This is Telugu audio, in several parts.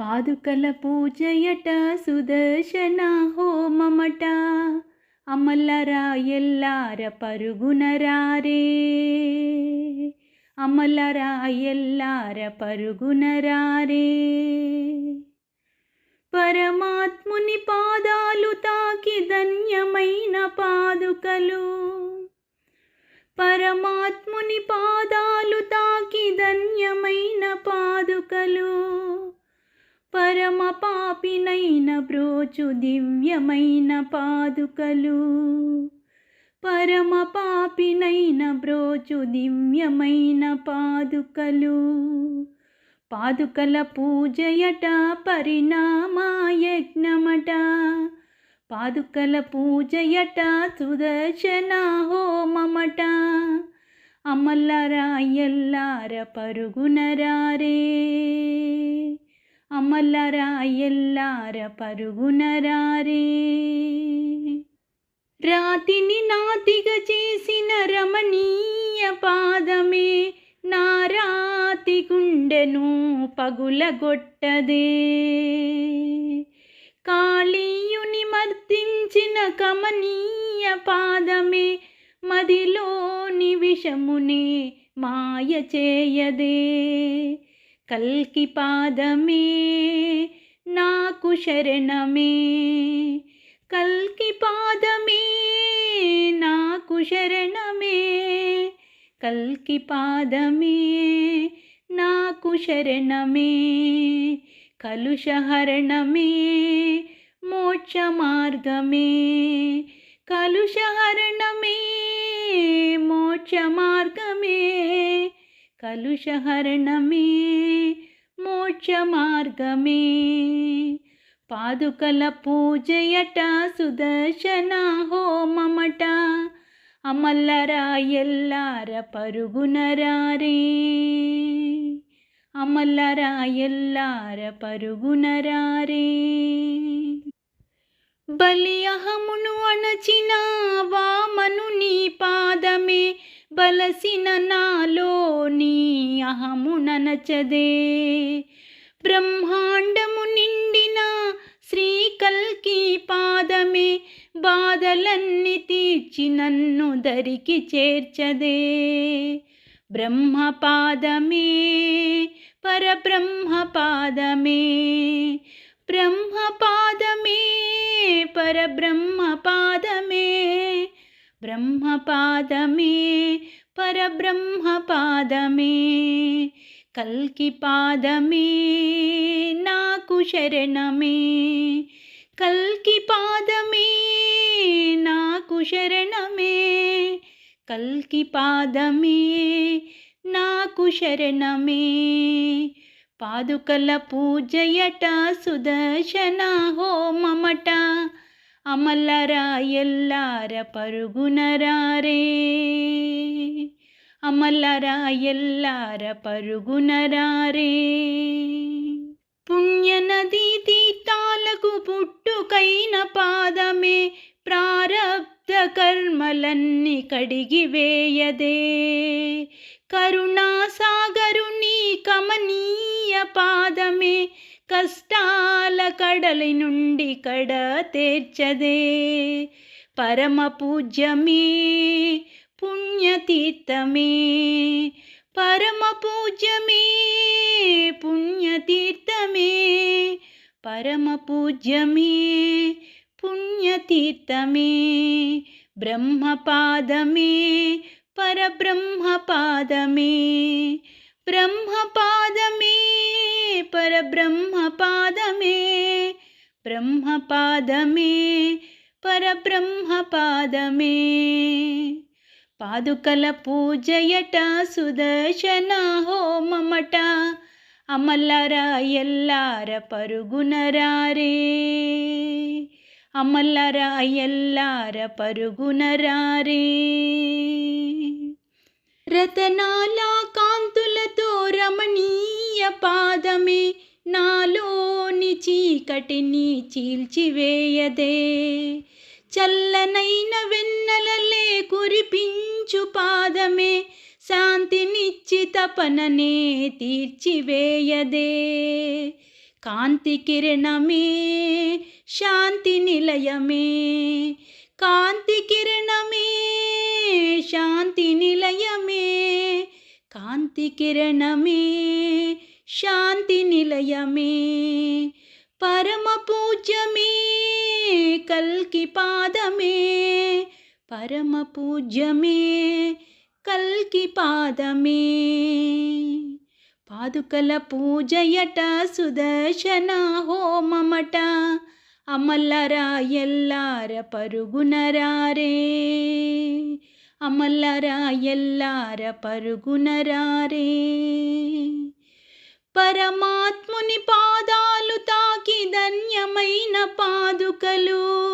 పాదుకల పూజయట సుదర్శన హోమమట. అమలరా ఎల్లార పరుగునరారే. అమలరా ఎల్లార పరుగునరారే. పరమాత్ముని పాదాలు తాకి ధన్యమైన పాదుకలు. పరమాత్ముని పాదాలు తాకి ధన్యమైన పాదుకలు. పరమ పాపినైన బ్రోచు దివ్యమైన పాదుకలు. పరమ పాపినైన బ్రోచు దివ్యమైన పాదుకలు. పాదుకల పూజయట పరిణామాయజ్ఞమట. పాదుకల పూజయట సుదర్శన హోమమట. అమల్లరాయల్లార పరుగునరారే. అమల్లరా ఎల్లార పరుగునరారే. రాతిని నాతిగా చేసిన రమణీయ పాదమే నారాతి గుండెను పగులగొట్టదే. కాళీయుని మర్దించిన కమనీయ పాదమే మదిలోని విషమునే మాయ చేయదే. కల్కి పాదమే నాకు శరణమే. కల్కి పాదమే నాకు శరణమే. కల్కి పాదమే నాకు శరణమే. కలుషహరణమే మోక్ష మార్గమే. కలుషహరణమే మోక్ష మార్గమే. కలుషహరణమే మోక్ష మార్గమే పాదుకల పూజయట సుదర్శన హోమమట అమల్లరా ఎల్లార పరుగునరారే. అమల్లరా ఎల్లార పరుగునరారే. బలి అహమును అణచిన వామను నీ పాదమే బలసిన నాలో నీ అహముననచదే బ్రహ్మాండము నిండిన శ్రీకల్కి పాదమే బాధలన్నీ తీర్చి నన్ను దరికి చేర్చదే. బ్రహ్మపాదమే పరబ్రహ్మపాదమే బ్రహ్మపాదమే పరబ్రహ్మపాదమే. బ్రహ్మపాదమే పరబ్రహ్మపాదమే పరబ్రహ్మ కల్కి పాదమే నాకు శరణమే కల్కి పాదమే నాకు శరణమే కల్కి పాదమే నాకు శరణమే పాదుకల పూజయట సుదర్శన హోమమట అమల్లరా ఎల్లార పరుగునరారే అమల్లరా ఎల్లార పరుగునరారే పుణ్య నదీ తీర్థాలకు పుట్టుకైన పాదమే ప్రారబ్ధ కర్మలన్నీ కడిగి వేయదే. కరుణాసాగరుని కమనీయ పాదమే కష్టాల కడలి నుండి కడ తీర్చదే. పరమ పూజ్యమే పుణ్యతీర్థమే. పరమ పూజ్యమే పుణ్యతీర్థమే. పరమ పూజ్యమే పుణ్యతీర్థమే. బ్రహ్మపాదమే పరబ్రహ్మపాదమే. బ్రహ్మపాదమే పరబ్రహ్మపాదమే బ్రహ్మపాదమే పరబ్రహ్మపాదమే. పాదుకల పూజయట సుదర్శన హోమమట అమల్లరా ఎల్లార పరుగునరారే. అమల్లరా ఎల్లార పరుగునరారే. రతనాల కాంతులతో రమణీయ పాదమే నాలోని చీకటిని చీల్చివేయదే. చల్లనైన వెన్నెలలే కురిపించు పాదమే శాంతినిచ్చి తపననే తీర్చివేయదే. కాంతి కిరణమే శాంతి నిలయమే. కాంతి కిరణమే శాంతి నిలయమే. కాంతి కిరణమే శాంతి నిలయమే పరమ పూజ్యమే కల్కి పాదమే పరమ పూజ్యమే కల్కి పాదమే. పాదుకల పూజయట సుదర్శన హోమమట అమల్లరా ఎల్లార పరుగునరారే. అమల్లరా ఎల్లార పరుగునరారే. పరమాత్ముని పాదాలు తాకి ధన్యమైన పాదుకలు.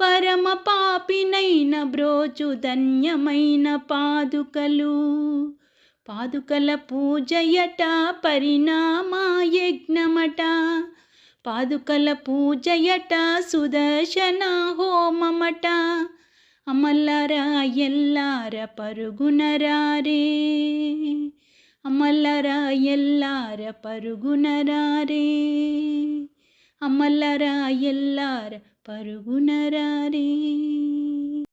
పరమ పాపినైన బ్రోచు ధన్యమైన పాదుకలు. పాదుకల పూజయట పరిణామయజ్ఞమట పాదుకల పూజయట సుదర్శన హోమమట. అమల్లరా ఎల్లార పరుగునరారే. అమల్లరా ఎల్లార పరుగునరారే అమల్లరా ఎల్లార పరుగునరారే